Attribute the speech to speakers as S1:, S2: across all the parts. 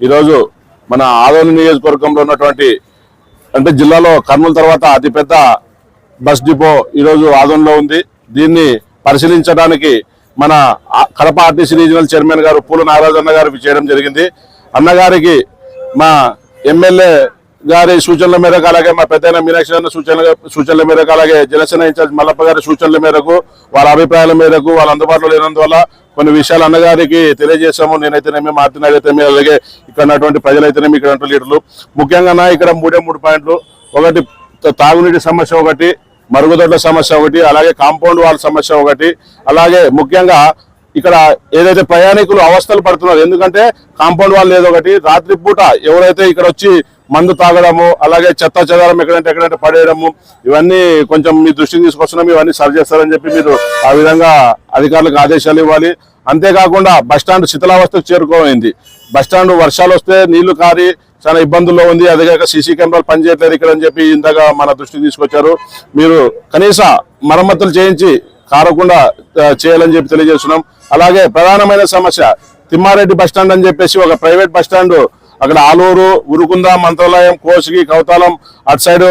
S1: ఈరోజు మన ఆదోని నియోజకవర్గంలో ఉన్నటువంటి అంటే జిల్లాలో కర్నూలు తర్వాత అతిపెద్ద బస్ డిపో ఈరోజు ఆదోన్లో ఉంది. దీన్ని పరిశీలించడానికి మన కడప ఆర్టీసీ రీజనల్ చైర్మన్ గారు పూల నాగరాజన్న గారు చేయడం జరిగింది. అన్నగారికి మా ఎమ్మెల్యే గారి సూచనల మేరకు అలాగే మా పెద్ద మీనాక్షి గారి సూచనల సూచనల మేరకు అలాగే జనసేన ఇన్ఛార్జ్ మల్లప్ప గారి సూచనల మేరకు వాళ్ళ అభిప్రాయాల మేరకు వాళ్ళ అందుబాటులో లేనందువల్ల కొన్ని విషయాలు అన్నగారికి తెలియజేశాము. నేనైతేనేమి మార్తిన్ అయితేనేమి అలాగే ఇక్కడ ఉన్నటువంటి ప్రజలైతేనేమి ఇక్కడ ఉన్నటువంటి లీడర్లు. ముఖ్యంగా నా ఇక్కడ మూడే మూడు పాయింట్లు. ఒకటి తాగునీటి సమస్య ఒకటి మరుగుదొడ్ల సమస్య ఒకటి అలాగే కాంపౌండ్ వాల్ సమస్య ఒకటి. అలాగే ముఖ్యంగా ఇక్కడ ఏదైతే ప్రయాణికులు అవస్థలు పడుతున్నారు ఎందుకంటే కాంపౌండ్ వాళ్ళు లేదు ఒకటి రాత్రిపూట ఎవరైతే ఇక్కడ వచ్చి మందు తాగడము అలాగే చెత్త చెదారం ఎక్కడంటే ఎక్కడంటే పడేయడము ఇవన్నీ కొంచెం మీ దృష్టికి తీసుకొస్తున్నాం ఇవన్నీ సరి చేస్తారని చెప్పి మీరు ఆ విధంగా అధికారులకు ఆదేశాలు ఇవ్వాలి. అంతేకాకుండా బస్టాండ్ శిథిలావస్థకు చేరుకోమైంది. బస్టాండ్ వర్షాలు వస్తే నీళ్ళు కారి చాలా ఇబ్బందుల్లో ఉంది అదేగాక సీసీ కెమెరాలు పనిచేయట్లేదు ఇక్కడ అని చెప్పి ఇంతగా మన దృష్టికి తీసుకొచ్చారు. మీరు కనీస మరమ్మతులు చేయించి కారకుండా చేయాలని చెప్పి తెలియజేస్తున్నాం. అలాగే ప్రధానమైన సమస్య తిమ్మారెడ్డి బస్టాండ్ అని చెప్పేసి ఒక ప్రైవేట్ బస్టాండ్ అక్కడ ఆలూరు ఉరుకుంద మంత్రాలయం కోసిగి కౌతాలం అటు సైడ్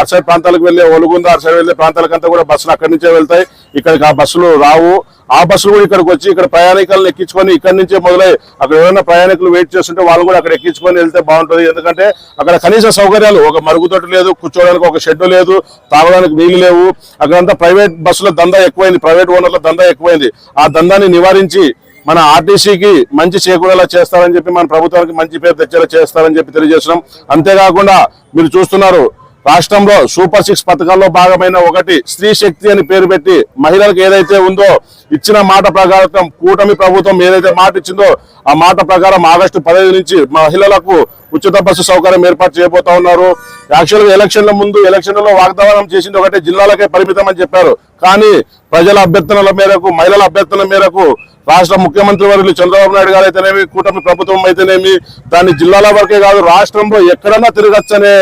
S1: అటు సైడ్ ప్రాంతాలకు వెళ్ళే ఒలుగుంద అటు సైడ్ వెళ్ళే ప్రాంతాలకంతా కూడా బస్సులు అక్కడి నుంచే వెళ్తాయి. ఇక్కడికి ఆ బస్సులు రావు. ఆ బస్సులు కూడా ఇక్కడికి వచ్చి ఇక్కడ ప్రయాణికులను ఎక్కించుకొని ఇక్కడి నుంచే మొదలై అక్కడ ఏమైనా ప్రయాణికులు వెయిట్ చేస్తుంటే వాళ్ళు కూడా అక్కడ ఎక్కించుకొని వెళ్తే బాగుంటుంది. ఎందుకంటే అక్కడ కనీస సౌకర్యాలు ఒక మరుగుదొడ్డి లేదు కూర్చోవడానికి ఒక షెడ్ లేదు తాగడానికి నీళ్ళు లేవు. అక్కడంతా ప్రైవేట్ బస్సుల దందా ఎక్కువైంది ప్రైవేట్ ఓనర్ల దందా ఎక్కువైంది. ఆ దందాన్ని నివారించి మన ఆర్టీసీకి మంచి చేకూరేలా చేస్తారని చెప్పి మన ప్రభుత్వానికి మంచి పేరు తెచ్చేలా చేస్తారని చెప్పి తెలియజేస్తున్నాం. అంతేకాకుండా మీరు చూస్తున్నారు రాష్ట్రంలో సూపర్ సిక్స్ పథకాల్లో భాగమైన ఒకటి స్త్రీ శక్తి అని పేరు పెట్టి మహిళలకు ఏదైతే ఉందో ఇచ్చిన మాట ప్రకారం కూటమి ప్రభుత్వం ఏదైతే మాట ఇచ్చిందో ఆ మాట ప్రకారం ఆగస్టు పదహైదు నుంచి మహిళలకు ఉచిత బస్సు సౌకర్యం ఏర్పాటు చేయబోతా ఉన్నారు. యాక్చువల్ ఎలక్షన్ల ముందు ఎలక్షన్లలో వాగ్దానం చేసింది ఒకటే జిల్లాలకే పరిమితం అని చెప్పారు. కానీ ప్రజల అభ్యర్థనల మేరకు మహిళల అభ్యర్థనల మేరకు రాష్ట్ర ముఖ్యమంత్రి వర్యులు చంద్రబాబు నాయుడు గారు అయితేనేమి కూటమి ప్రభుత్వం అయితేనేమి దాన్ని జిల్లాల వరకే కాదు రాష్ట్రంలో ఎక్కడన్నా తిరగచ్చనే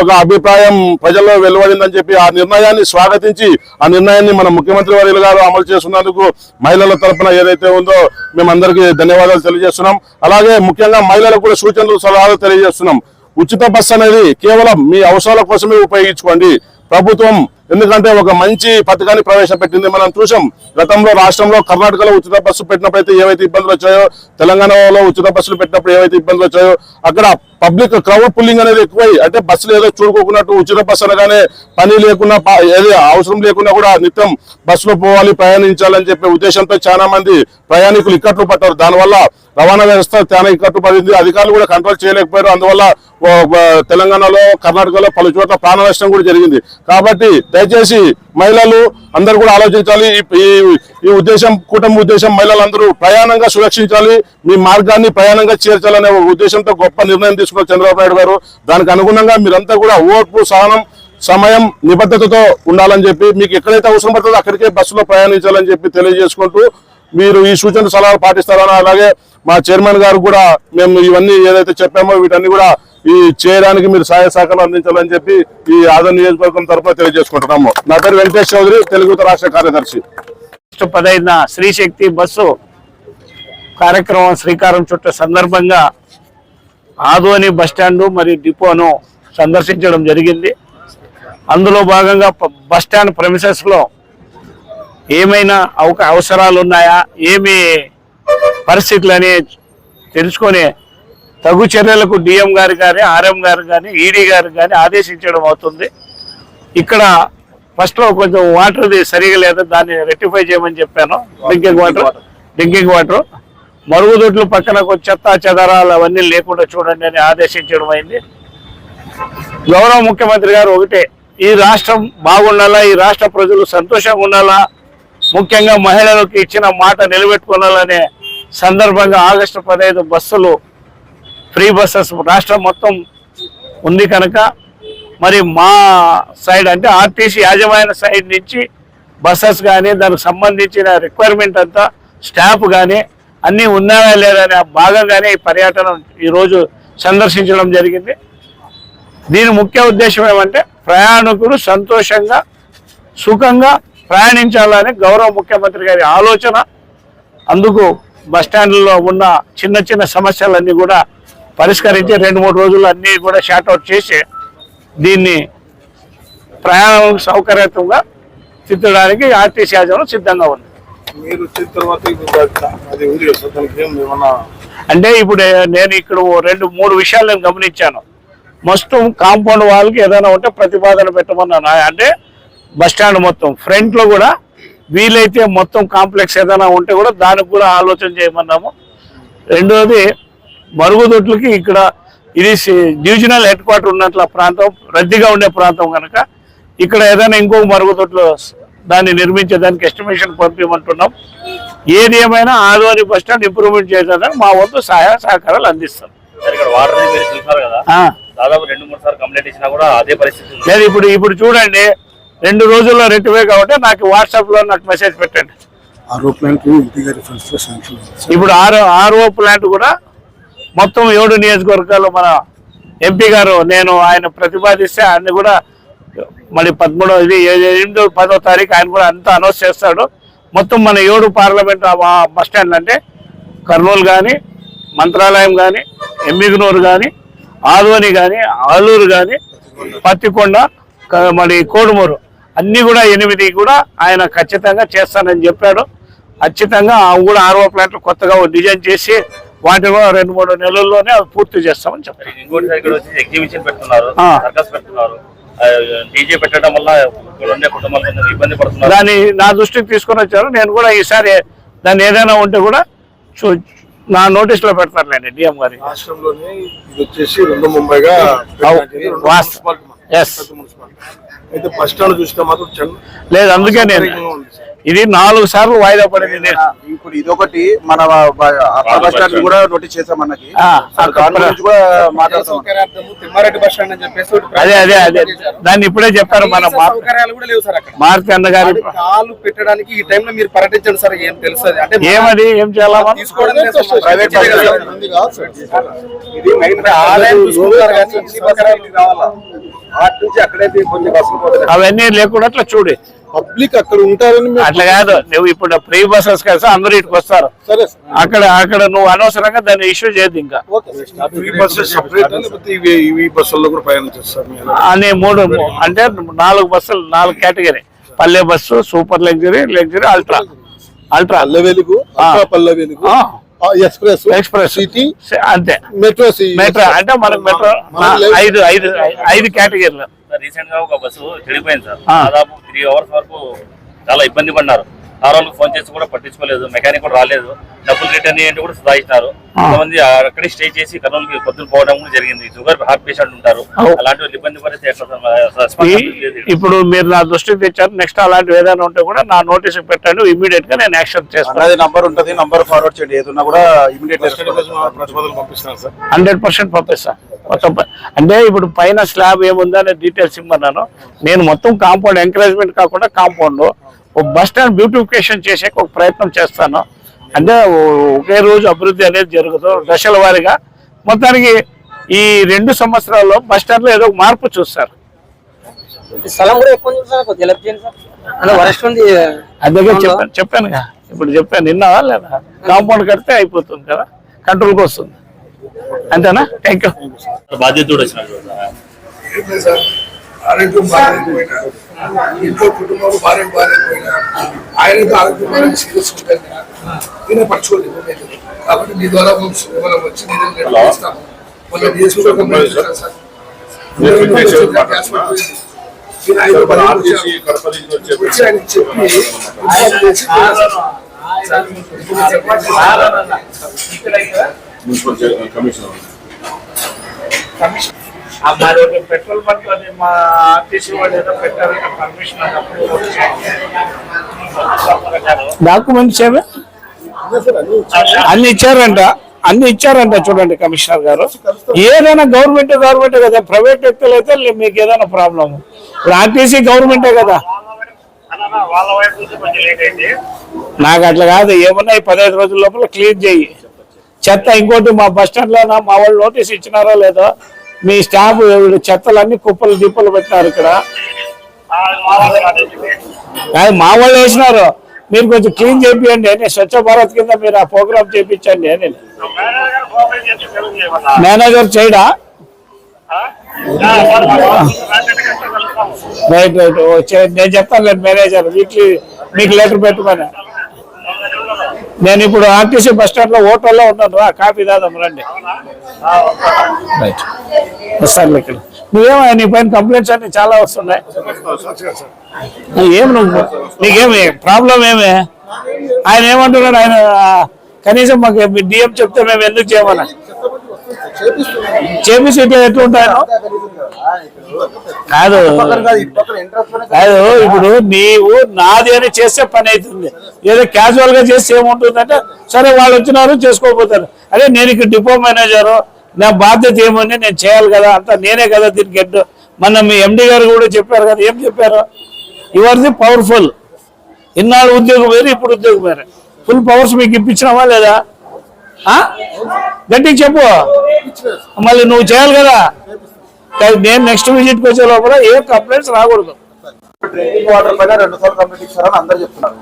S1: ఒక అభిప్రాయం ప్రజల్లో వెలువడిందని చెప్పి ఆ నిర్ణయాన్ని స్వాగతించి ఆ నిర్ణయాన్ని మన ముఖ్యమంత్రి వర్యులు గారు అమలు చేస్తున్నందుకు మహిళల తరపున ఏదైతే ఉందో మేమందరికీ ధన్యవాదాలు తెలియజేస్తున్నాం. అలాగే ముఖ్యంగా మహిళలకు కూడా సూచనలు సలహాలు తెలియజేస్తున్నాం. ఉచిత బస్సు అనేది కేవలం మీ అవసరాల కోసమే ఉపయోగించుకోండి. ప్రభుత్వం ఎందుకంటే ఒక మంచి పథకాన్ని ప్రవేశపెట్టింది మనం చూసాం. గతంలో రాష్ట్రంలో కర్ణాటకలో ఉచిత బస్సు పెట్టినప్పుడు అయితే ఏవైతే ఇబ్బందులు వచ్చాయో తెలంగాణలో ఉచిత బస్సులు పెట్టినప్పుడు ఏవైతే ఇబ్బందులు వచ్చాయో అక్కడ పబ్లిక్ క్రౌడ్ పుల్లింగ్ అనేది ఎక్కువై అంటే బస్సులు ఏదో చూడుకోకున్నట్టు ఉచిత బస్సు అనగానే పని లేకున్నా ఏది అవసరం లేకున్నా కూడా నిత్యం బస్సులో పోవాలి ప్రయాణించాలని చెప్పే ఉద్దేశంతో చాలా మంది ప్రయాణికులు ఇక్కట్లు పట్టారు దానివల్ల రవాణా వ్యవస్థ చాలా ఇక్కట్లు పడింది. అధికారులు కూడా కంట్రోల్ చేయలేకపోయారు. అందువల్ల తెలంగాణలో కర్ణాటకలో పలు చోట్ల ప్రాణ నష్టం కూడా జరిగింది. కాబట్టి దయచేసి మహిళలు అందరూ కూడా ఆలోచించాలి. ఈ- ఈ- ఉద్దేశం కుటుంబ ఉద్దేశం మహిళలందరూ ప్రయాణంగా సురక్షించాలి. మీ మార్గాన్ని ప్రయాణంగా చేర్చాలనే ఉద్దేశంతో గొప్ప నిర్ణయం తీసుకున్నారు చంద్రబాబు నాయుడు గారు. దానికి అనుగుణంగా మీరంతా కూడా ఓర్పు సహనం సమయం నిబద్ధతతో ఉండాలని చెప్పి మీకు ఎక్కడైతే అవసరం పడుతుందో అక్కడికే బస్సులో ప్రయాణించాలని చెప్పి తెలియజేసుకుంటూ మీరు ఈ సూచన సలహాలు పాటిస్తారని అలాగే మా చైర్మన్ గారు కూడా మేము ఇవన్నీ ఏదైతే చెప్పామో వీటన్ని కూడా ఈ చేయడానికి మీరు సహాయ సహకారం అందించాలని చెప్పి ఈ ఆదరణ నియోజకవర్గం తరఫున తెలియజేసుకుంటున్నాము. నా పేరు వెంకటేష్ చౌదరి తెలుగు రాష్ట్ర కార్యదర్శి.
S2: పదైన పదహైదున స్త్రీ శక్తి బస్సు కార్యక్రమం శ్రీకారం చుట్ట సందర్భంగా ఆదోని బస్టాండు మరియు డిపోను సందర్శించడం జరిగింది. అందులో భాగంగా బస్టాండ్ premises లో ఏమైనా అవక అవసరాలు ఉన్నాయా ఏమి పరిస్థితులు అని తెలుసుకొని తగు చర్యలకు డిఎం గారు కానీ ఆర్ఎం గారు కానీ ఈడీ గారు కానీ ఆదేశించడం అవుతుంది. ఇక్కడ ఫస్ట్లో కొంచెం వాటర్ సరిగా లేదు దాన్ని రెక్టిఫై చేయమని చెప్పాను. Drinking water. Drinking water. మరుగుదొడ్లు పక్కన చెత్త చెదరాలు అవన్నీ లేకుండా చూడండి అని ఆదేశించడం అయింది. గౌరవ ముఖ్యమంత్రి గారు ఒకటే ఈ రాష్ట్రం బాగుండాలా ఈ రాష్ట్ర ప్రజలు సంతోషంగా ఉండాలా ముఖ్యంగా మహిళలకు ఇచ్చిన మాట నిలబెట్టుకోవాలనే సందర్భంగా ఆగస్టు పదహైదు బస్సులు ఫ్రీ బస్సెస్ రాష్ట్రం మొత్తం ఉంది కనుక మరి మా సైడ్ అంటే ఆర్టీసీ యాజమాన్య సైడ్ నుంచి బస్సెస్ కానీ దానికి సంబంధించిన రిక్వైర్మెంట్ అంతా స్టాఫ్ కానీ అన్నీ ఉన్నాయా లేదా అనే భాగంగానే ఈ పర్యటన ఈరోజు సందర్శించడం జరిగింది. దీని ముఖ్య ఉద్దేశం ఏమంటే ప్రయాణికులు సంతోషంగా సుఖంగా ప్రయాణించాలని గౌరవ ముఖ్యమంత్రి గారి ఆలోచన. అందుకు బస్టాండ్లో ఉన్న చిన్న చిన్న సమస్యలన్నీ కూడా పరిష్కరించి రెండు మూడు రోజులు అన్ని కూడా షార్ట్అవుట్ చేసి దీన్ని ప్రయాణం సౌకర్యవంతంగా తిట్టడానికి ఆర్టీసీ యాజమాన్యం సిద్ధంగా ఉంది.
S3: మీరు తర్వాత
S2: అంటే ఇప్పుడు నేను ఇక్కడ రెండు మూడు విషయాలు నేను గమనించాను. మొత్తం కాంపౌండ్ వాళ్ళకి ఏదైనా ఉంటే ప్రతిపాదన పెట్టమన్నాను అంటే బస్ స్టాండ్ మొత్తం ఫ్రంట్లో కూడా వీలైతే మొత్తం కాంప్లెక్స్ ఏదైనా ఉంటే కూడా దానికి కూడా ఆలోచన చేయమన్నాము. రెండోది మరుగుదొడ్లకి ఇక్కడ ఇది డివిజనల్ హెడ్ క్వార్టర్ ఉన్నట్ల ప్రాంతం రద్దీగా ఉండే ప్రాంతం కనుక ఇక్కడ ఏదైనా ఇంకో మరుగుదొడ్లు దాన్ని నిర్మించేదానికి ఎస్టిమేషన్ పంపించమంటున్నాం ఏది ఏమైనా ఆదోని బస్ స్టాండ్ ఇంప్రూవ్మెంట్ చేయడానికి మా వంతు సహాయ సహకారాలు అందిస్తాం.
S4: సార్ ఇక్కడ వాటర్ మీరు చూసారు కదా?
S2: ఆ,
S4: దాదాపు రెండు మూడు సార్లు కంప్లైంట్ ఇచ్చినా కూడా అదే పరిస్థితి ఉంది.
S2: లేదు ఇప్పుడు ఇప్పుడు చూడండి. రెండు రోజుల్లో రెట్టివే కాబట్టి నాకు వాట్సాప్లో నాకు మెసేజ్ పెట్టండి.
S3: ప్లాంట్.
S2: ఇప్పుడు ఆర్ఓ ఆర్ఓ ప్లాంట్ కూడా మొత్తం ఏడు నియోజకవర్గాలు మన ఎంపీ గారు నేను ఆయన ప్రతిపాదిస్తే ఆయన కూడా మళ్ళీ పదమూడో ఇది ఎనిమిదో పదో తారీఖు ఆయన కూడా అంతా అనౌన్స్ చేస్తాడు. మొత్తం మన ఏడు పార్లమెంట్ బస్ స్టాండ్ అంటే కర్నూలు కానీ మంత్రాలయం కానీ ఎమ్మిగనూరు కానీ ఆదోని కానీ ఆలూరు కానీ పత్తికొండ మరి కోడుమూరు అన్నీ కూడా ఎనిమిది కూడా ఆయన ఖచ్చితంగా చేస్తానని చెప్పాడు. ఖచ్చితంగా అవి కూడా ఆర్ఓ ప్లాంట్లు కొత్తగా డిజైన్ చేసి వాటిని కూడా రెండు మూడు నెలల్లోనే అవి పూర్తి చేస్తామని
S4: వచ్చి ఎగ్జిబిషన్ పెడుతున్నారు
S2: ఆ.
S4: సర్కస్ పెడుతున్నారు. డీజే పెట్టడం వల్ల ఇబ్బంది పడుతున్నారు.
S2: దాన్ని నా దృష్టికి తీసుకొని వచ్చారు. నేను కూడా ఈసారి దాన్ని ఏదైనా ఉంటే కూడా చూ నా నోటీస్లో పెడతారులేండి డిఎం గారి.
S3: రాష్ట్రంలోనే ఇది వచ్చేసి రెండు ముంబైగా. అయితే స్టాండ్ చూస్తే మాత్రం
S2: లేదు అందుకే నేను. ఇది నాలుగు సార్లు వాయిదా పడింది.
S5: ఇదొకటి మన బస్ స్టాండ్ కూడా నోటీస్ చేసాం మనకి. కూడా
S6: బస్ స్టాండ్. అని చెప్పేసి
S2: అదే అదే అదే. దాన్ని ఇప్పుడే చెప్పారు మన
S6: సౌకర్యాలు కూడా లేవు సార్ అక్కడ.
S2: మారుతి అన్న గారి
S6: కాలు పెట్టడానికి ఈ టైంలో మీరు పర్యటించండి సార్ ఏం తెలుస్తుంది. అంటే
S2: ఏమది? ఏం చేయాలా?
S6: తీసుకోవడం.
S5: ప్రైవేట్.
S6: ఇది మెయిన్ ఆదాయం చూసుకుంటారు కానీ ఇన్ని సౌకర్యాలు కావాలా
S5: అటు నుంచి అక్కడైతే కొన్ని బస్సులు
S2: అవన్నీ లేకుండా అట్లా చూడు.
S3: పబ్లిక్ అక్కడ ఉంటారని
S2: అట్లా కాదు. నువ్వు ఇప్పుడు ఫ్రీ బస్సెస్ కదా అందరూ ఇటుకు వస్తారు. అక్కడ అక్కడ నువ్వు అనవసరంగా దాన్ని ఇష్యూ చేయదు ఇంకా? అనే మూడు అంటే నాలుగు బస్సులు నాలుగు category. Palle bus super luxury
S3: luxury ultra. Ultra Palle Velugu
S2: Palle
S3: Velugu. Express
S2: express.
S3: City
S2: అంతే.
S3: మెట్రో సి-
S2: మెట్రో అంటే మనకు మెట్రో ఐదు ఐదు ఐదు కేటగిరీలు.
S4: రీసెంట్గా ఒక బస్సు చెడిపోయింది సార్. దాదాపు త్రీ అవర్స్ వరకు చాలా ఇబ్బంది పడినారు ఆ రోజు ఫోన్ చేసి కూడా పట్టించుకోలేదు మెకానిక్ కూడా రాలేదు డబ్బులు రిటర్న్ చేయండి కూడా సుధాయించినారు
S2: ఆ.
S4: కొంతమంది అక్కడే స్టే చేసి కర్నూలుకి పొద్దున పోవడం కూడా జరిగింది. షుగర్ హార్ట్ పేషెంట్ ఉంటారు. అలాంటి వాళ్ళు ఇబ్బంది పడితే.
S2: ఇప్పుడు మీరు నా దృష్టికి తెచ్చారు. నెక్స్ట్ అలాంటివి ఏదైనా ఉంటే కూడా నా నోటీస్ పెట్టండి. ఇమీడియట్గా నేను యాక్షన్ చేస్తాను.
S5: నంబర్ ఉంటది. నంబర్ ఫార్వర్డ్ చేయండి. ఏదున్నా కూడా ఇమీడియట్
S3: పంపిస్తున్నాను సార్.
S2: హండ్రెడ్ పర్సెంట్ పంపిస్తా. మొత్తం అంటే ఇప్పుడు పైన స్లాబ్ ఏముందా అనే డీటెయిల్స్ ఇమ్మన్నాను. నేను మొత్తం కాంపౌండ్ ఎంకరేజ్మెంట్ కాకుండా కాంపౌండ్ ఒక బస్ స్టాండ్ బ్యూటిఫికేషన్ చేసే ఒక ప్రయత్నం చేస్తాను. అంటే ఒకే రోజు అభివృద్ధి అనేది జరుగుతుంది దశల వారీగా మొత్తానికి ఈ రెండు సంవత్సరాల్లో బస్ స్టాండ్లో ఏదో ఒక మార్పు చూస్తారు. అందుకే చెప్పాను చెప్పానుగా ఇప్పుడు చెప్పాను నిన్నావా లేదా? కాంపౌండ్ కడితే అయిపోతుంది కదా కంట్రోల్కి వస్తుంది. అంతేనా? థ్యాంక్ యూ
S4: బాధ్యత
S7: ఇంట్లో కుటుంబం భార్య బాగాలేకపోయినా ఆయనకు ఆరోగ్యం సీరియస్ ఉంటుంది నేనే పరచుకోలేదు కాబట్టి మీ ద్వారా మనం వచ్చి చేసుకుంటే సార్ చెప్పి ఇన్ఫార్మ్ చేసి
S2: మరి పెట్రోల్ బంక్ అని మా ఆర్టీసీ వాళ్ళు ఏదో పెట్టారంట పర్మిషన్ డాక్యుమెంట్స్ ఏమి అన్ని ఇచ్చారంట అన్ని ఇచ్చారంట చూడండి కమిషనర్ గారు. ఏదైనా గవర్నమెంట్ గవర్నమెంట్ కదా ప్రైవేట్ వ్యక్తులు అయితే మీకు ఏదైనా ప్రాబ్లమ్. ఇప్పుడు ఆర్టీసీ గవర్నమెంటే కదా. నాకు అట్లా కాదు ఏమన్నా ఈ పదహైదు రోజుల లోపల క్లీన్ చేయి. చెత్త ఇంకోటి మా బస్ స్టాండ్లో మా వాళ్ళు నోటీస్ ఇచ్చినారో లేదో? మీ స్టాఫ్ చెత్తలన్నీ కుప్పలు దిప్పలు పెట్టినారు ఇక్కడ. కాదు మా వాళ్ళు వేసినారు. మీరు కొంచెం క్లీన్ చేపియండి నేను స్వచ్ఛ భారత్ కింద మీరు ఆ ప్రోగ్రామ్ చేయించండి అని. మేనేజర్ చేయడా? Right right. ఓ చే- నేను చెప్తాను లేదు మేనేజర్ వీక్లీ మీకు లెటర్ పెట్టుకొని. నేను ఇప్పుడు ఆర్టీసీ బస్ స్టాండ్లో హోటల్లో ఉన్నాను. రా కాఫీ దాదాం రండి. రైట్. వస్తాను ఇక్కడ. నువ్వేమో నీ పైన కంప్లైంట్స్ అన్ని చాలా వస్తున్నాయి. ఏం నువ్వు? నీకేమి? ప్రాబ్లం ఏమి? ఆయన ఏమంటున్నాడు? ఆయన కనీసం మాకు డిఎం చెప్తే మేము ఎందుకు చేయమన్నా చేపిస్తే ఎట్లుంటాయో? కాదు. కాదు ఇప్పుడు నీవు నాది అని చేస్తే పని అవుతుంది. ఏదో క్యాజువల్గా చేస్తే ఏముంటుందంటే సరే వాళ్ళు వచ్చినారు చేసుకోపోతారు అదే నేను ఇక్కడ డిపో మేనేజరు నా బాధ్యత ఏముంది నేను చేయాలి కదా అంతా నేనే కదా దీనికి హెడ్ మొన్న మీ ఎండి గారు కూడా చెప్పారు కదా ఏం చెప్పారు? యువర్ది పవర్ఫుల్ ఇన్నాళ్ళు ఉద్యోగం వేరు ఇప్పుడు ఉద్యోగం వేరే. ఫుల్ పవర్స్ మీకు ఇప్పించినావా లేదా? ఆ? గట్టిగా చెప్పు. మళ్ళీ నువ్వు చేయాలి కదా. నేను నెక్స్ట్ విజిట్కి వచ్చే లోపల ఏ కంప్లైంట్స్ రాకూడదు.
S5: డ్రింకింగ్ వాటర్ పైన రెండు సార్లు కంప్లీట్ ఇచ్చారని అందరు చెప్తున్నారు.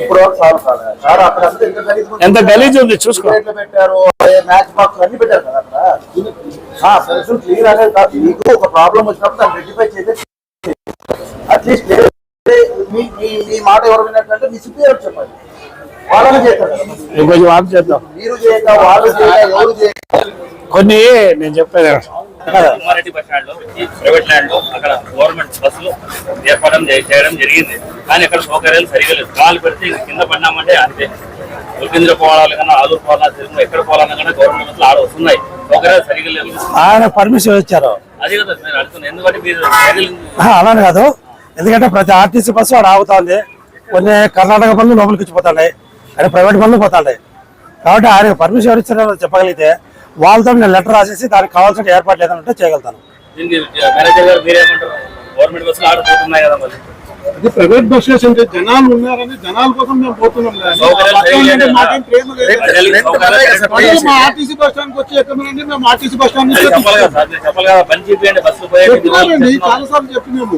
S5: ఇప్పుడు సార్ సార్ అక్కడ ఎంత గలీజ్ ఉంది.
S2: చూసుకో.
S5: పెట్టారు మ్యాచ్ బాక్స్ అన్ని పెట్టారు కదా అక్కడ. పరిస్థితులు క్లియర్ అనేది కాదు మీకు ఒక ప్రాబ్లం వచ్చినప్పుడు దాన్ని రెక్టిఫై చేసే అట్లీస్ట్ మీ మాట ఎవరు మీ చెప్పండి. వాళ్ళని చేస్తారు
S2: కొంచెం ఆఫ్ చేద్దాం.
S5: మీరు చేయక వాళ్ళు చేయక ఎవరు చేయక.
S2: కొన్ని నేను చెప్పేది
S4: ఉమ్మారెడ్డి బస్ స్టాండ్లో ఈ ప్రైవేట్ ల్యాండ్లో అక్కడ గవర్నమెంట్ బస్సులు ఏర్పడడం చేయడం జరిగింది. కానీ అక్కడ సౌకర్యాలు సరిగా లేదు కాలు పెడితే కింద పడినామంటే అంతే. ఉల్పింద్ర పోవాలి కన్నా ఆలూరు పోవాలన్నా తిరుమల ఎక్కడ పోవాలన్నా కానీ గవర్నమెంట్ బస్సులు ఆడ వస్తున్నాయి. సౌకర్యాలు సరిగా లేవు.
S6: ఆయన పర్మిషన్ ఇచ్చారు.
S4: అదే కదా నేను అడుగుతున్నాను ఎందుకంటే మీరు
S6: అలానే కాదు. ఎందుకంటే ప్రతి ఆర్టీసీ బస్సు ఆడ ఆగుతుంది కొన్ని కర్ణాటక పనులు లోపలికి ఇచ్చిపోతున్నాయి అని ప్రైవేట్ పనులు పోతున్నాయి. కాబట్టి ఆయన పర్మిషన్ ఎవరు ఇచ్చారో చెప్పగలిగితే వాళ్ళతో నేను లెటర్ రాసేసి దానికి కావాల్సిన ఏర్పాట్లు చేయగలుగుతాను.
S4: ఆడిపోతున్నాయి కదా మరి.
S3: ఇది ప్రైవేట్ బస్సెస్ అంటే జనాలు ఉన్నారని జనాల కోసం మేము పోతున్నాం మా ఆర్టీసీ బస్ స్టాండ్ వచ్చి ఎక్కమనండి మేము ఆర్టీసీ బస్ స్టాండ్
S4: అది
S3: చాలా సార్లు చెప్పినాము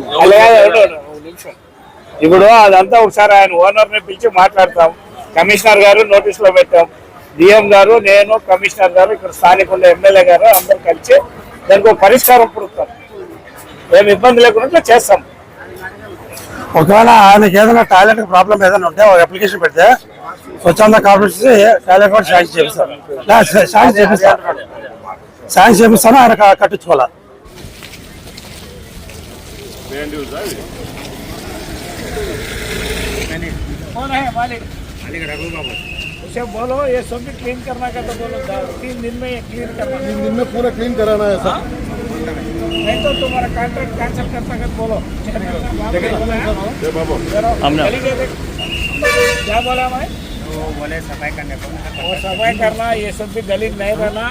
S2: ఇప్పుడు అదంతా ఒకసారి ఆయన ఓనర్ని పిలిచి మాట్లాడతాం. కమిషనర్ గారు నోటీస్లో పెట్టాం. డిఎం గారు నేను కమిషనర్ గారు ఇక్కడ స్థానిక ఉండే ఎమ్మెల్యే గారు అందరు కలిసి దానికి ఒక పరిష్కారం పుడుతాం ఏమి ఇబ్బంది లేకుండా చేస్తాం
S6: ఒకవేళ ఆయనకి ఏదైనా టాయిలెట్ ప్రాబ్లం ఏదైనా ఉంటే ఒక అప్లికేషన్ పెడితే స్వచ్ఛంద కార్పొరేషన్ టాయిలెట్ కూడా శాంక్షన్ చేపిస్తారు లే, శాంక్షన్ చేపిస్తారు శాంక్షన్ చేపిస్తాను ఆయన క- కట్టించుకోవాలి
S2: कौन है मालिक मालिक रघु बाबू उसे बोलो ये सब भी क्लीन करना का तो बोलो तीन दिन में ये क्लीन करना।
S3: तीन दिन में पूरा क्लीन कराना है सर
S2: नहीं तो तुम्हारा कॉन्ट्रैक्ट कैंसिल कर सकते बोलो। क्या बोला मैं बोले सफ़ाई करने को सफ़ाई करना ये सब भी गली नहीं रहना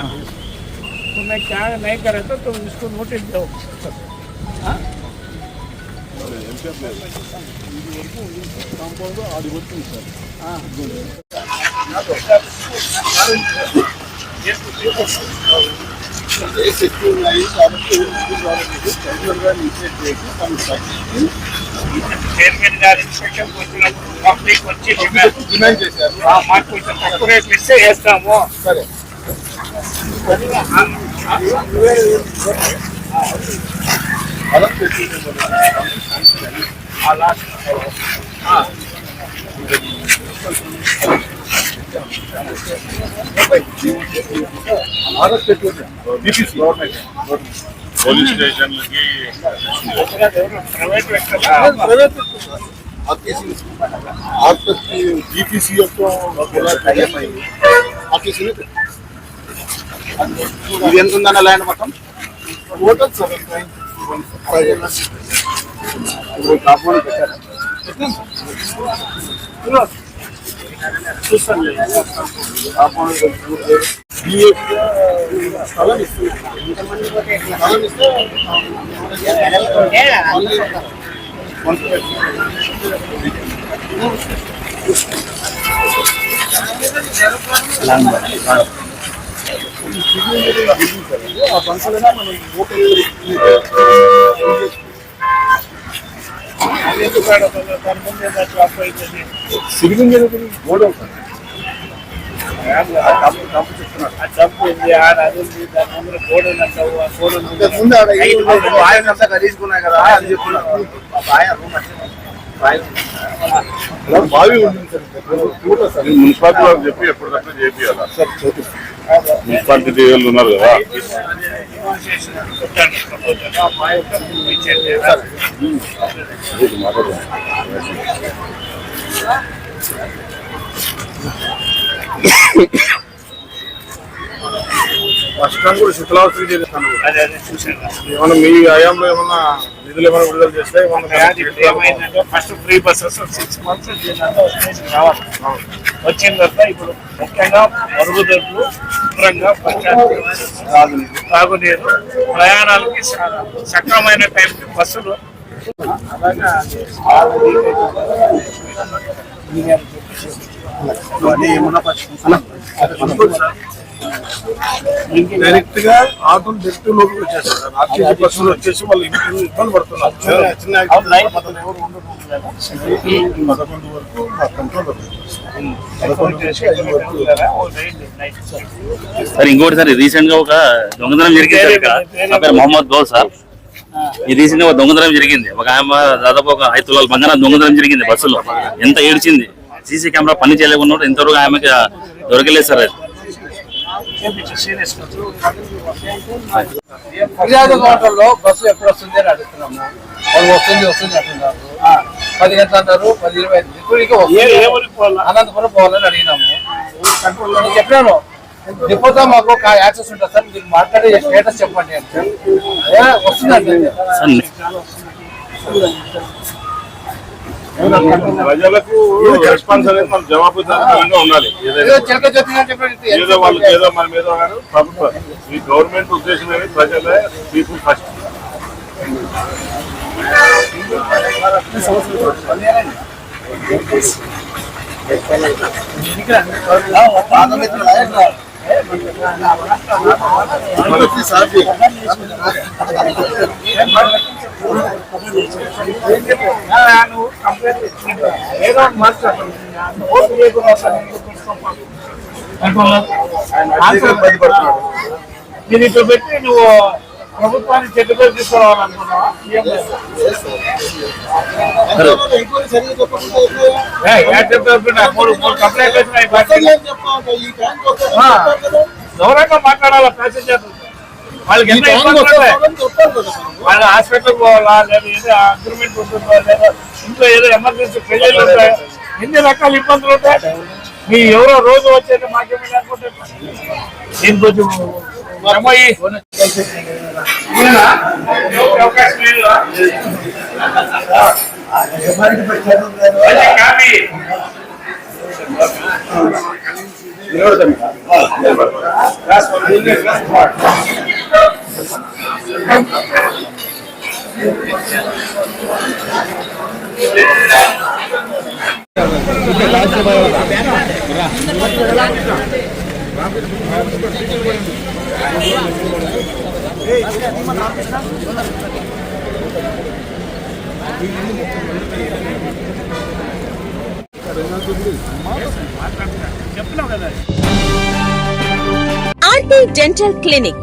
S2: तुम्हें क्या नहीं करे तो तुम इसको नोटिस दो। हाँ? చైర్మన్ గారి ఇన్స్పెక్షన్ వచ్చినప్పుడు పబ్లిక్ వచ్చి
S3: డిమాండ్ చేశారు
S2: మాకు కొంచెం తక్కువ రేట్లు ఇస్తే వేస్తాము
S3: సరే
S2: ప్రైవేట్ వ్యక్తులు
S3: आपकी जीपीसी तो आरटीसी
S5: ఇది ఎంత ఉందన్న ల్యాండ్ మొత్తం
S3: होटल सर
S5: ఇప్పుడు కాంపౌండ్ పెట్టారు కాంపౌండ్
S3: స్థలం ఇస్తుంది స్థలం ఇస్తే ఆ బంకులైనా మనం ఓపెన్
S2: అవుతుంది.
S3: సిరిగింగ్ గోడ అవుతుంది
S2: ముందర గోడ
S3: సార్.
S1: మున్సిపాలిటీ చెప్పి ఎప్పటికప్పుడు చేపియాలి? మున్సిపాలిటీ వాళ్ళు ఉన్నారు కదా.
S3: స్టాండ్ కూడా శిథిలావస్థకి చేస్తాను
S2: అదే అదే చూశాను.
S3: ఏమన్నా మీ హయాంలో ఏమన్నా నిధులు ఏమైనా విడుదల చేస్తే ఏమన్నా
S2: first free buses six months రావాలి. వచ్చిన తర్వాత ఇప్పుడు ముఖ్యంగా మరుగుదొడ్లు శుభ్రంగా పంచాయతీ తాగునీరు ప్రయాణాలకి సక్రమైన టైంకి బస్సులు. అలాగా
S3: డైరెక్ట్గా ఆటోలు డైరెక్ట్ లోపలికి వచ్చేస్తారు. సార్ ఆర్టీసీ బస్సులు వచ్చేసి వాళ్ళు ఇంటి ఇబ్బంది పడుతున్నారు. చిన్న చిన్న యాక్సిడెంట్ పదకొండు ఎవరు ఉండరు. పదకొండు వరకు మా కంట్రోల్ పదకొండు చేసి ఐదు వరకు.
S4: సార్ ఇంకోటి సార్ రీసెంట్గా ఒక దొంగతనం జరిగింది సార్ ఇక్కడ. నా పేరు మొహమ్మద్ గౌల్ సార్. ఈ రీసెంట్గా ఒక దొంగతనం జరిగింది. ఒక ఆమె దాదాపు ఒక ఐదు తులాల బంగారం దొంగతనం జరిగింది బస్సులో. ఎంత ఏడ్చింది? సీసీ కెమెరా పని చేయలేకుండా ఇంతవరకు ఆమెకి దొరకలేదు సార్ అది.
S8: ఫిర్యాదు కౌంటర్లో బస్సు ఎప్పుడు వస్తుంది అని అడుగుతున్నాము. వాళ్ళు వస్తుంది వస్తుంది అంటున్నారు. పది గంటలు అన్నారు పది ఇరవై ఐదు. ఇప్పటికీ
S2: ఏ
S8: వస్తుంది.
S2: ఏ ఊరికి పోవాలా?
S8: అనంతపురం పోవాలని అడిగినాము. నేను చెప్పాను డిపోతో మాకు కా- యాక్సెస్ ఉంటుంది సార్ మీరు మాట్లాడే స్టేటస్ చెప్పండి వస్తుందండి.
S1: ప్రజలకు రెస్పాన్స్ అనేది మనం జవాబుదారీగా ఉండాలి.
S8: ఏదో
S1: ఏదైనా
S8: చిలక జ్యోతి అని చెప్పి
S1: ఏదో వాళ్ళకి ఏదో మన మీద కానీ ప్రభుత్వం ఈ గవర్నమెంట్ ఉద్దేశం అనేది ప్రజలే పీపుల్ ఫస్ట్
S2: నువ్వు మీరు ఇట్లా పెట్టి నువ్వు ప్రభుత్వాన్ని చెట్టు పెట్టుకున్నా? మూడు మాట్లాడాలా ప్యాసింజర్ వాళ్ళకి వాళ్ళ హాస్పిటల్ పోవాలా? లేదా ఏదో అగ్రిమెంట్ ఉంటుందో? లేదా ఇంట్లో ఏదో ఎమర్జెన్సీ పెళ్ళిళ్ళు ఉంటాయి ఎన్ని రకాల ఇబ్బందులు ఉంటాయి? మీ ఎవరో రోజు వచ్చేది మాకేమీ లేకపోతే దీని కొంచెం అవకాశం లేదా? మంచి కాపీ. చెప్పినావు కదా
S9: ఆర్టీ డెంటల్ క్లినిక్